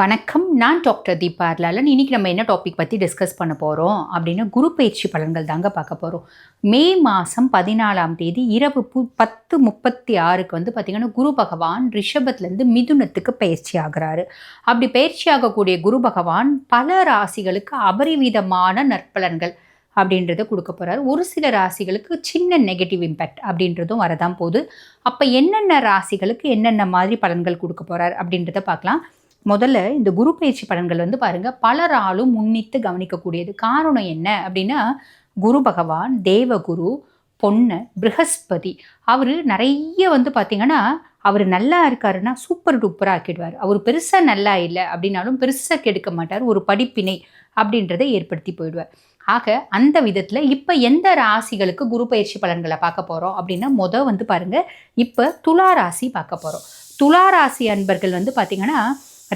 வணக்கம். நான் டாக்டர் தீபா அர்லாலன். இன்னைக்கு நம்ம என்ன டாபிக் பற்றி டிஸ்கஸ் பண்ண போகிறோம் அப்படின்னு குரு பயிற்சி பலன்கள் தாங்க பார்க்க போகிறோம் மே மாதம் பதினாலாம் தேதி இரவு பு பத்து முப்பத்தி ஆறுக்கு வந்து பார்த்திங்கன்னா குரு பகவான் ரிஷபத்துலேருந்து மிதுனத்துக்கு பயிற்சி ஆகிறாரு. அப்படி பயிற்சி ஆகக்கூடிய குரு பகவான் பல ராசிகளுக்கு அபரிவிதமான நற்பலன்கள் அப்படின்றத கொடுக்க போகிறார் ஒரு சில ராசிகளுக்கு சின்ன நெகட்டிவ் இம்பேக்ட் அப்படின்றதும் வரதான் போகுது. அப்போ என்னென்ன ராசிகளுக்கு என்னென்ன மாதிரி பலன்கள் கொடுக்க போகிறார் அப்படின்றத பார்க்கலாம். முதல்ல இந்த குரு பயிற்சி பலன்கள் வந்து பாருங்க பலராலும் முன்னித்து கவனிக்கக்கூடியது. காரணம் என்ன அப்படின்னா குரு பகவான் தேவகுரு பொண்ணு ப்ரஹஸ்பதி அவர் நிறைய வந்து பார்த்தீங்கன்னா அவர் நல்லா இருக்காருன்னா சூப்பர் டூப்பராக ஆக்கிடுவார். அவர் பெருசாக நல்லா இல்லை அப்படின்னாலும் பெருசாக கெடுக்க மாட்டார். ஒரு படிப்பினை அப்படின்றத ஏற்படுத்தி போயிடுவார். ஆக அந்த விதத்தில் இப்போ எந்த ராசிகளுக்கு குரு பயிற்சி பலன்களை பார்க்க போகிறோம் அப்படின்னா மொதல் வந்து பாருங்கள் இப்போ துலா ராசி பார்க்க போகிறோம் துலா ராசி அன்பர்கள் வந்து பார்த்திங்கன்னா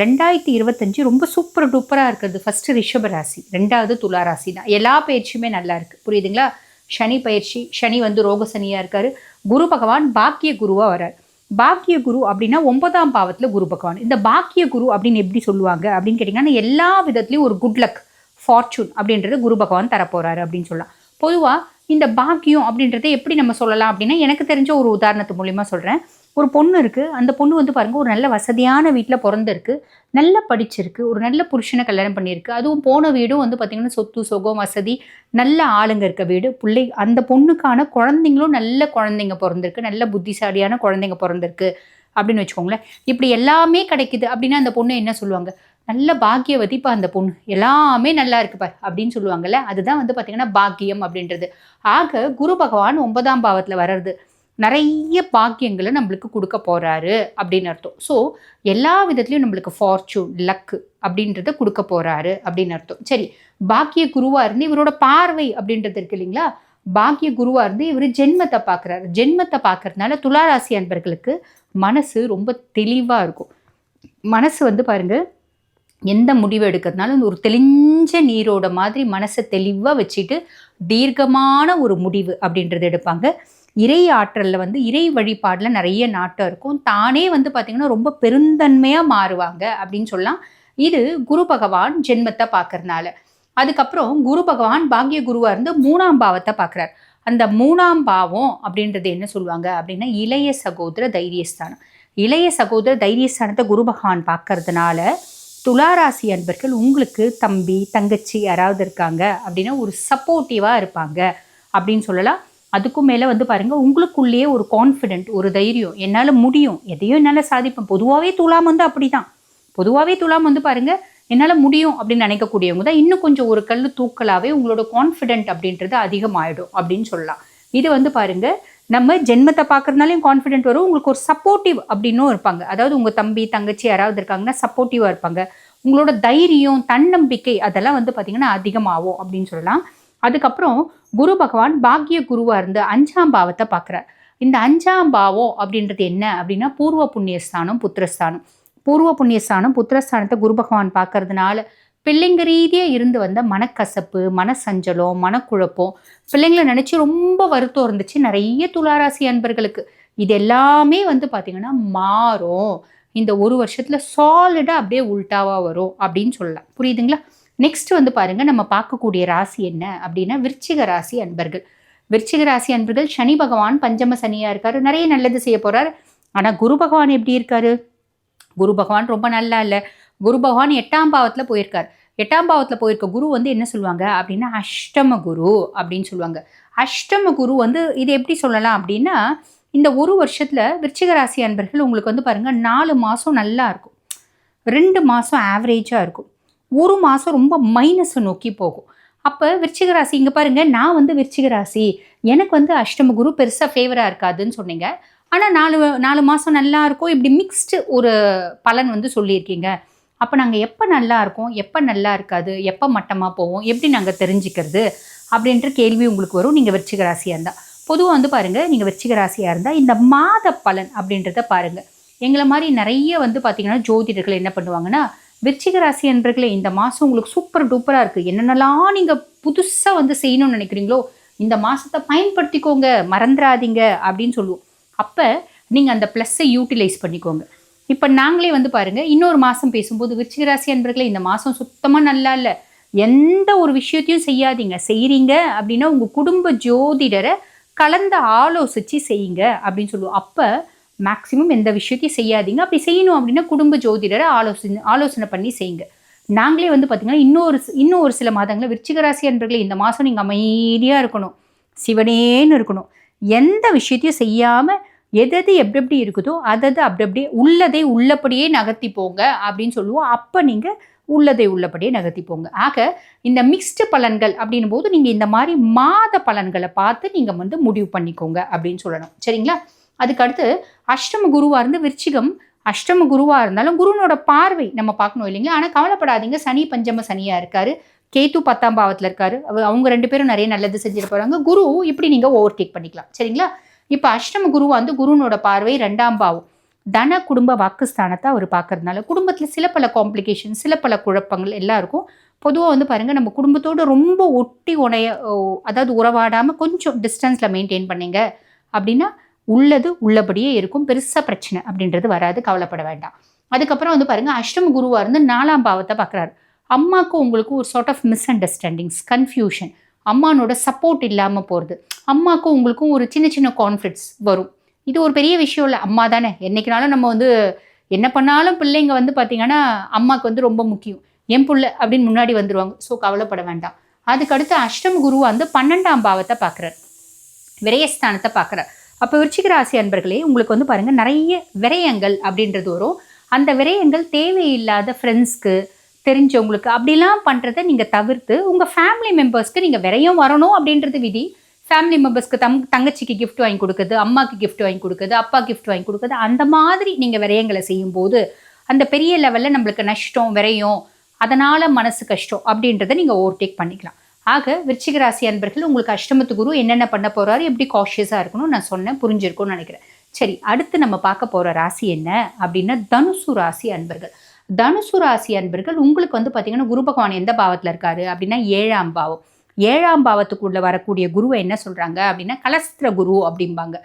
ரெண்டாயிரத்தி இருபத்தஞ்சு ரொம்ப சூப்பர் டூப்பராக இருக்கிறது ஃபஸ்ட்டு ரிஷப ராசி ரெண்டாவது துலா ராசி தான் எல்லா பயிற்சியுமே நல்லா இருக்குது புரியுதுங்களா? சனி பயிற்சி சனி வந்து ரோக சனியாக இருக்கார். குரு பகவான் பாக்கிய குருவாக வரார் பாக்கிய குரு அப்படின்னா ஒன்பதாம் பாவத்தில் குரு பகவான். இந்த பாக்கிய குரு அப்படின்னு எப்படி சொல்லுவாங்க அப்படின்னு கேட்டிங்கன்னா எல்லா விதத்துலேயும் ஒரு குட் லக் ஃபார்ச்சூன் அப்படின்றது குரு பகவான் தரப்போகிறாரு அப்படின்னு சொல்லலாம். பொதுவாக இந்த பாக்கியம் அப்படின்றத எப்படி நம்ம சொல்லலாம் அப்படின்னா எனக்கு தெரிஞ்ச ஒரு உதாரணத்து மூலிமா சொல்கிறேன் ஒரு பொண்ணு இருக்குது அந்த பொண்ணு வந்து பாருங்கள் ஒரு நல்ல வசதியான வீட்டில் பிறந்திருக்கு. நல்லா படிச்சிருக்கு. ஒரு நல்ல புருஷனை கல்யாணம் பண்ணியிருக்கு. அதுவும் போன வீடும் வந்து பார்த்திங்கன்னா சொத்து சுகம் வசதி நல்ல ஆளுங்க இருக்க வீடு. பிள்ளை அந்த பொண்ணுக்கான குழந்தைங்களும் நல்ல குழந்தைங்க பிறந்திருக்கு. நல்ல புத்திசாலியான குழந்தைங்க பிறந்திருக்கு அப்படின்னு வச்சுக்கோங்களேன். இப்படி எல்லாமே கிடைக்குது அப்படின்னா அந்த பொண்ணு என்ன சொல்லுவாங்க? நல்ல பாக்கியவதிப்பா அந்த பொண்ணு. எல்லாமே நல்லா இருக்குப்பா அப்படின்னு சொல்லுவாங்கல்ல. அதுதான் வந்து பார்த்திங்கன்னா பாக்கியம் அப்படின்றது. ஆக குரு பகவான் ஒன்பதாம் பாவத்தில் வர்றது. நிறைய பாக்கியங்களை நம்மளுக்கு கொடுக்க போகிறாரு அப்படின்னு அர்த்தம். ஸோ எல்லா விதத்துலையும் நம்மளுக்கு ஃபார்ச்சூன் லக்கு அப்படின்றத கொடுக்க போகிறாரு அப்படின்னு அர்த்தம். சரி பாக்கிய குருவாக இருந்து இவரோட பார்வை அப்படின்றது இருக்கு இல்லைங்களா? பாக்கிய குருவாக இருந்து இவர் ஜென்மத்தை பார்க்குறாரு. ஜென்மத்தை பார்க்கறதுனால துளாராசி அன்பர்களுக்கு மனசு ரொம்ப தெளிவாக இருக்கும். மனசு வந்து பாருங்கள் எந்த முடிவு எடுக்கிறதுனாலும் ஒரு தெளிஞ்ச நீரோட மாதிரி மனசை தெளிவாக வச்சுட்டு தீர்க்கமான ஒரு முடிவு அப்படின்றது எடுப்பாங்க. இறை ஆற்றலில் வந்து இறை வழிபாடில் நிறைய நாட்டம் இருக்கும். தானே வந்து பார்த்திங்கன்னா ரொம்ப பெருந்தன்மையாக மாறுவாங்க அப்படின்னு சொல்லலாம். இது குரு பகவான் ஜென்மத்தை பார்க்கறதுனால அதுக்கப்புறம் குரு பகவான் பாக்ய குருவாக இருந்து மூணாம் பாவத்தை பார்க்குறார் அந்த மூணாம் பாவம் அப்படின்றது என்ன சொல்லுவாங்க அப்படின்னா இளைய சகோதர தைரியஸ்தானம். இளைய சகோதர தைரியஸ்தானத்தை குரு பகவான் பார்க்கறதுனால துளாராசி அன்பர்கள் உங்களுக்கு தம்பி தங்கச்சி யாராவது இருக்காங்க அப்படின்னா ஒரு சப்போர்ட்டிவாக இருப்பாங்க அப்படின்னு சொல்லலாம். அதுக்கும் மேலே வந்து பாருங்கள் உங்களுக்குள்ளேயே ஒரு கான்ஃபிடென்ட் ஒரு தைரியம் என்னால் முடியும். எதையும் என்னால் சாதிப்பேன். பொதுவாகவே துலாம் வந்து அப்படி தான் பொதுவாகவே துலாம் வந்து பாருங்கள் என்னால் முடியும் அப்படின்னு நினைக்கக்கூடியவங்க தான் இன்னும் கொஞ்சம் ஒரு கல் தூக்கலாகவே உங்களோட கான்ஃபிடென்ட் அப்படின்றது அதிகமாகிடும் அப்படின்னு சொல்லலாம். இது வந்து பாருங்க நம்ம ஜென்மத்தை பார்க்கறதுனாலையும் கான்ஃபிடென்ட் வரும். உங்களுக்கு ஒரு சப்போர்ட்டிவ் அப்படின்னும் இருப்பாங்க. அதாவது உங்கள் தம்பி தங்கச்சி யாராவது இருக்காங்கன்னா சப்போர்ட்டிவாக இருப்பாங்க. உங்களோட தைரியம் தன்னம்பிக்கை அதெல்லாம் வந்து பார்த்திங்கன்னா அதிகமாகும் அப்படின்னு சொல்லலாம். அதுக்கப்புறம் குரு பகவான் பாக்கிய குருவாக இருந்து அஞ்சாம் பாவத்தை பார்க்குறார். இந்த அஞ்சாம் பாவம் அப்படின்றது என்ன அப்படின்னா பூர்வ புண்ணியஸ்தானம் புத்திரஸ்தானம். பூர்வ புண்ணியஸ்தானம் புத்திரஸ்தானத்தை குரு பகவான் பார்க்கறதுனால பிள்ளைங்க ரீதியாக இருந்து வந்த மனக்கசப்பு மனசஞ்சலம் மனக்குழப்பம் பிள்ளைங்களை நினச்சி ரொம்ப வருத்தம் இருந்துச்சு. நிறைய துளாராசி அன்பர்களுக்கு இது எல்லாமே வந்து பார்த்திங்கன்னா மாறும். இந்த ஒரு வருஷத்தில் சாலிடாக அப்படியே உல்டாவாக வரும் அப்படின்னு சொல்லலாம். புரியுதுங்களா? நெக்ஸ்ட் வந்து பாருங்க நம்ம பார்க்கக்கூடிய ராசி என்ன அப்படின்னா விருச்சிக ராசி அன்பர்கள். விருச்சிக ராசி அன்பர்கள் சனி பகவான் பஞ்சம சனியா இருக்காரு நிறைய நல்லது செய்ய போறாரு. ஆனா குரு பகவான் எப்படி இருக்காரு? குரு பகவான் ரொம்ப நல்லா இல்லை. குரு பகவான் எட்டாம் பாவத்தில் போயிருக்கார். எட்டாம் பாவத்தில் போயிருக்க குரு வந்து என்ன சொல்லுவாங்க அப்படின்னா அஷ்டம குரு அப்படின்னு சொல்லுவாங்க. அஷ்டம குரு வந்து இது எப்படி சொல்லலாம் அப்படின்னா இந்த ஒரு வருஷத்தில் விருச்சிக ராசி அன்பர்கள் உங்களுக்கு வந்து பாருங்கள் நாலு மாதம் நல்லா இருக்கும். ரெண்டு மாதம் ஆவரேஜாக இருக்கும். ஒரு மாதம் ரொம்ப மைனஸை நோக்கி போகும். அப்போ விருச்சிக ராசி இங்கே பாருங்கள் நான் வந்து விருச்சிக ராசி. எனக்கு வந்து அஷ்டம குரு பெருசாக ஃபேவராக இருக்காதுன்னு சொன்னீங்க. ஆனால் நாலு நாலு மாதம் நல்லா இருக்கும். இப்படி மிக்ஸ்டு ஒரு பலன் வந்து சொல்லியிருக்கீங்க. அப்போ நாங்கள் எப்போ நல்லா இருக்கோம்? எப்போ நல்லா இருக்காது? எப்போ மட்டமாக போவோம்? எப்படி நாங்கள் தெரிஞ்சுக்கிறது? அப்படின்ற கேள்வி உங்களுக்கு வரும். நீங்கள் விருச்சிக ராசியாக இருந்தால் பொதுவாக வந்து பாருங்கள் நீங்கள் விருச்சிக ராசியாக இருந்தால் இந்த மாத பலன் அப்படின்றத பாருங்கள் எங்களை மாதிரி நிறைய வந்து பார்த்திங்கன்னா ஜோதிடர்கள் என்ன பண்ணுவாங்கன்னா விருச்சிக ராசி என்பர்களே இந்த மாதம் உங்களுக்கு சூப்பர் டூப்பராக இருக்குது என்னென்னலாம் நீங்கள் புதுசாக வந்து செய்யணும்னு நினைக்கிறீங்களோ இந்த மாதத்தை பயன்படுத்திக்கோங்க மறந்துடாதீங்க அப்படின்னு சொல்லுவோம். அப்போ நீங்கள் அந்த ப்ளஸ்ஸை யூட்டிலைஸ் பண்ணிக்கோங்க. இப்போ நாங்களே வந்து பாருங்க இன்னொரு மாதம் பேசும்போது விருச்சிக ராசி அன்பர்களே இந்த மாதம் சுத்தமாக நல்லா இல்லை. எந்த ஒரு விஷயத்தையும் செய்யாதீங்க. செய்கிறீங்க அப்படின்னா உங்கள் குடும்ப ஜோதிடரை கலந்து ஆலோசித்து செய்யுங்க அப்படின்னு சொல்லுவோம். அப்போ மேக்ஸிமம் எந்த விஷயத்தையும் செய்யாதீங்க. அப்படி செய்யணும் அப்படின்னா குடும்ப ஜோதிடரை ஆலோசனை ஆலோசனை பண்ணி செய்யுங்க. நாங்களே வந்து பார்த்திங்கன்னா இன்னொரு இன்னும் ஒரு சில மாதங்களில் விருச்சிகராசி அன்பர்களே இந்த மாதம் நீங்கள் அமைதியாக இருக்கணும். சிவனேன்னு இருக்கணும். எந்த விஷயத்தையும் செய்யாமல் எதது எப்படி எப்படி இருக்குதோ அதது அப்படி அப்படியே உள்ளதை உள்ளபடியே நகர்த்தி போங்க அப்படின்னு சொல்லுவோம். அப்போ நீங்கள் உள்ளதை உள்ளபடியே நகர்த்தி போங்க. ஆக இந்த மிக்ஸ்டு பலன்கள் அப்படின்னும் போது நீங்கள் இந்த மாதிரி மாத பலன்களை பார்த்து நீங்கள் வந்து முடிவு பண்ணிக்கோங்க அப்படின்னு சொல்லணும். சரிங்களா? அதுக்கடுத்து அஷ்டம குருவாக இருந்து விருச்சிகம். அஷ்டம குருவாக இருந்தாலும் குருனோட பார்வை நம்ம பார்க்கணும் இல்லைங்களா? ஆனால் கவலைப்படாதீங்க. சனி பஞ்சம சனியாக இருக்காரு. கேத்து பத்தாம் பாவத்தில் இருக்காரு. அவங்க ரெண்டு பேரும் நிறைய நல்லது செஞ்சுட்டு போகிறாங்க குரு இப்படி நீங்கள் ஓவர் டேக் பண்ணிக்கலாம். சரிங்களா? இப்போ அஷ்டம குரு வந்து குருனோட பார்வை ரெண்டாம் பாவம். தன குடும்ப வாக்குஸ்தானத்தை அவர் பார்க்கறதுனால குடும்பத்தில் சில பல காம்ப்ளிகேஷன் சில பல குழப்பங்கள் எல்லாம் இருக்கும் பொதுவாக வந்து பாருங்கள் நம்ம குடும்பத்தோடு ரொம்ப ஒட்டி உடைய ஓ, அதாவது உறவாடாமல் கொஞ்சம் டிஸ்டன்ஸில் மெயின்டைன் பண்ணிங்க அப்படின்னா உள்ளது உள்ளபடியே இருக்கும். பெருசாக பிரச்சனை அப்படின்றது வராது. கவலைப்பட வேண்டாம். அதுக்கப்புறம் வந்து பாருங்கள் அஷ்டம குருவாக இருந்து நாலாம் பாவத்தை பார்க்குறாரு. அம்மாக்கும் உங்களுக்கு ஒரு sort of misunderstandings confusion அம்மானோட சப்போர்ட் இல்லாமல் போகிறது அம்மாக்கும் உங்களுக்கும் ஒரு சின்ன சின்ன கான்ஃப்ளிக்ஸ் வரும். இது ஒரு பெரிய விஷயம் இல்லை. அம்மா தானே. என்னைக்குனாலும் நம்ம வந்து என்ன பண்ணாலும் பிள்ளைங்க வந்து பார்த்திங்கன்னா அம்மாவுக்கு வந்து ரொம்ப முக்கியம். என் புள்ள அப்படின்னு முன்னாடி வந்துடுவாங்க ஸோ கவலைப்பட வேண்டாம். அதுக்கடுத்து அஷ்டம குரு வந்து பன்னெண்டாம் பாவத்தை பார்க்குறார். விரயஸ்தானத்தை பார்க்குறார். அப்போ விருச்சிக ராசி அன்பர்களே உங்களுக்கு வந்து பாருங்கள் நிறைய விரயங்கள் அப்படின்றது வரும். அந்த விரயங்கள் தேவையில்லாத ஃப்ரெண்ட்ஸ்க்கு தெரிஞ்சவங்களுக்கு அப்படிலாம் பண்ணுறதை நீங்கள் தவிர்த்து உங்கள் ஃபேமிலி மெம்பர்ஸ்க்கு நீங்கள் விரயம் வரணும் அப்படின்றது விதி. ஃபேமிலி மெம்பர்ஸ்க்கு தம் தங்கச்சிக்கு கிஃப்ட் வாங்கி கொடுக்குறது அம்மாவுக்கு கிஃப்ட் வாங்கி கொடுக்குறது அப்பா கிஃப்ட் வாங்கி கொடுக்குறது அந்த மாதிரி நீங்கள் விரயங்களை செய்யும்போது அந்த பெரிய லெவலில் நம்மளுக்கு நஷ்டம் விரயம் அதனால் மனசு கஷ்டம் அப்படின்றத நீங்கள் ஓவர்டேக் பண்ணிக்கலாம். ஆக விருச்சிக ராசி அன்பர்கள் உங்களுக்கு அஷ்டமத்து குரு என்னென்ன பண்ண போறாரு எப்படி காஷியஸாக இருக்கணும் நான் சொன்னேன் புரிஞ்சிருக்கும்னு நினைக்கிறேன். சரி அடுத்து நம்ம பார்க்க போகிற ராசி என்ன? அப்படின்னா தனுசு ராசி அன்பர்கள். தனுசு ராசி அன்பர்கள் உங்களுக்கு வந்து பார்த்தீங்கன்னா குரு பகவான் எந்த பாவத்தில் இருக்காரு? அப்படின்னா ஏழாம் பாவம். ஏழாம் பாவத்துக்குள்ளே வரக்கூடிய குருவை என்ன சொல்கிறாங்க அப்படின்னா கலஸ்திர குரு அப்படிம்பாங்க.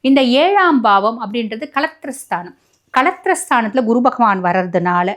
இந்த ஏழாம் பாவம் அப்படின்றது கலத்திரஸ்தானம் கலத்திரஸ்தானத்தில் குரு பகவான் வர்றதுனால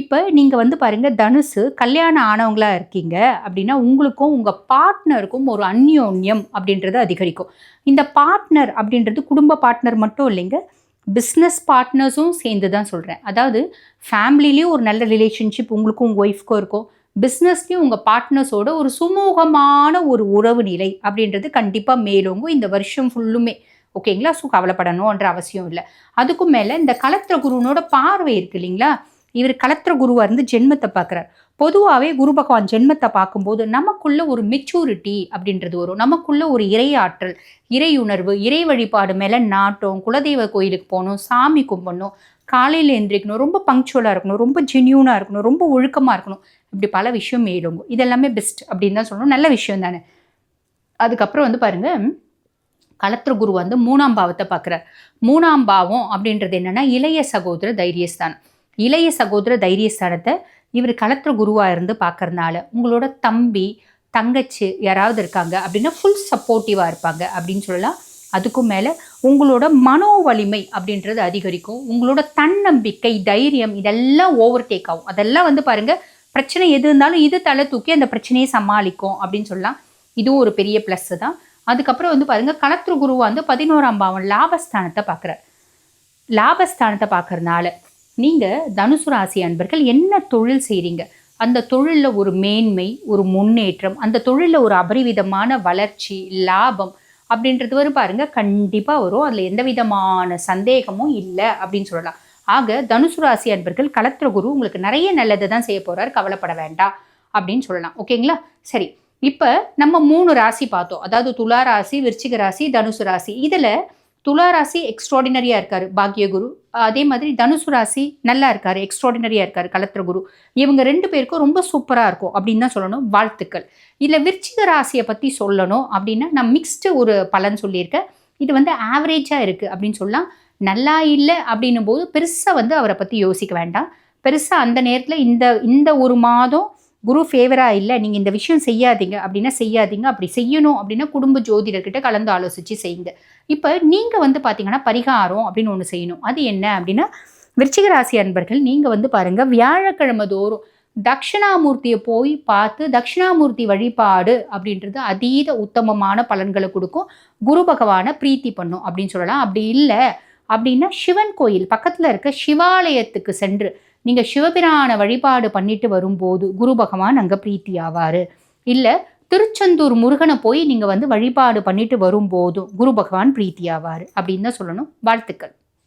இப்போ நீங்கள் வந்து பாருங்கள் தனுசு கல்யாணம் ஆனவங்களா இருக்கீங்க அப்படின்னா உங்களுக்கும் உங்கள் பார்ட்னருக்கும் ஒரு அந்யோன்யம் அப்படின்றது அதிகரிக்கும். இந்த பார்ட்னர் அப்படின்றது குடும்ப பார்ட்னர் மட்டும் இல்லைங்க பிஸ்னஸ் பார்ட்னர்ஸும் சேர்ந்து தான் சொல்கிறேன் அதாவது ஃபேமிலிலேயும் ஒரு நல்ல ரிலேஷன்ஷிப் உங்களுக்கும் உங்கள் ஒய்ஃப்க்கும் இருக்கும். பிஸ்னஸ்லேயும் உங்கள் பார்ட்னர்ஸோட ஒரு சுமூகமான ஒரு உறவு நிலை அப்படின்றது கண்டிப்பாக மேலோங்கும் இந்த வருஷம் ஃபுல்லுமே ஓகேங்களா? ஸோ கவலைப்படணுன்ற அவசியம் இல்லை. அதுக்கும் மேலே இந்த கலத்திர குருனோட பார்வை இருக்கு இல்லைங்களா? இவர் கலத்திர குருவாக இருந்து ஜென்மத்தை பார்க்குறார். பொதுவாகவே குரு பகவான் ஜென்மத்தை பார்க்கும்போது நமக்குள்ள ஒரு மெச்சூரிட்டி அப்படின்றது வரும். நமக்குள்ள ஒரு இறையாற்றல் இறையுணர்வு இறை வழிபாடு மேலே நாட்டம் குலதெய்வ கோயிலுக்கு போகணும் சாமி கும்பிடணும் காலையில் எந்திரிக்கணும் ரொம்ப பங்க்சுவலாக இருக்கணும் ரொம்ப ஜென்யூனாக இருக்கணும் ரொம்ப ஒழுக்கமாக இருக்கணும். இப்படி பல விஷயம் மேலுங்கும். இதெல்லாமே பெஸ்ட் அப்படின்னு தான் சொல்லணும். நல்ல விஷயம் தானே? அதுக்கப்புறம் வந்து பாருங்க கலத்திர குரு வந்து மூணாம் பாவத்தை பார்க்குறார். மூணாம் பாவம் அப்படின்றது என்னென்னா இளைய சகோதர தைரியஸ்தானம். இளைய சகோதர தைரியஸ்தானத்தை இவர் கலத்திர குருவாக இருந்து பார்க்கறதுனால உங்களோட தம்பி தங்கச்சி யாராவது இருக்காங்க அப்படின்னா ஃபுல் சப்போர்ட்டிவாக இருப்பாங்க அப்படின்னு சொல்லலாம். அதுக்கும் மேலே உங்களோட மனோ வலிமை அப்படின்றது அதிகரிக்கும். உங்களோட தன்னம்பிக்கை தைரியம் இதெல்லாம் ஓவர் டேக் ஆகும். அதெல்லாம் வந்து பாருங்கள் பிரச்சனை எது இருந்தாலும் இது தலை தூக்கி அந்த பிரச்சனையை சமாளிக்கும் அப்படின்னு சொல்லலாம். இதுவும் ஒரு பெரிய ப்ளஸ் தான். அதுக்கப்புறம் வந்து பாருங்கள் களத்திரு குருவா வந்து பதினோராம் பாவம் லாபஸ்தானத்தை பார்க்குறார் லாபஸ்தானத்தை பார்க்கறதுனால நீங்கள் தனுசு ராசி அன்பர்கள் என்ன தொழில் செய்கிறீங்க அந்த தொழிலில் ஒரு மேன்மை ஒரு முன்னேற்றம் அந்த தொழிலில் ஒரு அபரிவிதமான வளர்ச்சி லாபம் அப்படின்றது வரும் பாருங்க. கண்டிப்பாக வரும். அதில் எந்த விதமான சந்தேகமும் இல்லை அப்படின்னு சொல்லலாம். ஆக தனுசு ராசி அன்பர்கள் கலத்திர குரு உங்களுக்கு நிறைய நல்லதை தான் செய்ய போகிறார் கவலைப்பட வேண்டாம் அப்படின்னு சொல்லலாம். ஓகேங்களா சரி. இப்போ நம்ம மூணு ராசி பார்த்தோம். அதாவது துலா ராசி விருச்சிக ராசி தனுசு ராசி. இதில் துலா ராசி எக்ஸ்ட்ராடினரியாக இருக்காரு பாக்யகுரு. அதே மாதிரி தனுசு ராசி நல்லா இருக்காரு எக்ஸ்ட்ராடினரியாக இருக்காரு கலத்திர குரு. இவங்க ரெண்டு பேருக்கும் ரொம்ப சூப்பராக இருக்கும் அப்படின்னு தான் சொல்லணும் வாழ்த்துக்கள். இதில் விருச்சிக ராசியை பற்றி சொல்லணும் அப்படின்னா நான் மிக்ஸ்டு ஒரு பலன் சொல்லியிருக்கேன். இது வந்து ஆவரேஜாக இருக்குது அப்படின்னு சொல்லலாம். நல்லா இல்லை அப்படின்னும் போது பெருசாக வந்து அவரை பற்றி யோசிக்க வேண்டாம். பெருசாக அந்த நேரத்தில் இந்த இந்த ஒரு மாதம் குரு ஃபேவராக இல்லை நீங்கள் இந்த விஷயம் செய்யாதீங்க அப்படின்னா செய்யாதீங்க. அப்படி செய்யணும் அப்படின்னா குடும்ப ஜோதிடர்கிட்ட கலந்து ஆலோசித்து செய்யுங்க. இப்போ நீங்கள் வந்து பார்த்தீங்கன்னா பரிகாரம் அப்படின்னு ஒன்று செய்யணும். அது என்ன அப்படின்னா விருச்சிக ராசி அன்பர்கள் நீங்கள் வந்து பாருங்கள் வியாழக்கிழமை தோறும் தட்சிணாமூர்த்தியை போய் பார்த்து தட்சிணாமூர்த்தி வழிபாடு அப்படின்றது அதீத உத்தமமான பலன்களை கொடுக்கும். குரு பகவானை பிரீத்தி பண்ணும் அப்படின்னு சொல்லலாம். அப்படி இல்லை அப்படின்னா சிவன் கோயில் பக்கத்தில் இருக்க சிவாலயத்துக்கு சென்று நீங்கள் சிவபிரான வழிபாடு பண்ணிட்டு வரும்போது குரு பகவான் அங்கே பிரீத்தி ஆவார். இல்லை திருச்செந்தூர் முருகனை போய் நீங்கள் வந்து வழிபாடு பண்ணிட்டு வரும்போதும் குரு பகவான் பிரீத்தியாவார் அப்படின்னு தான் சொல்லணும். வாழ்த்துக்கள்.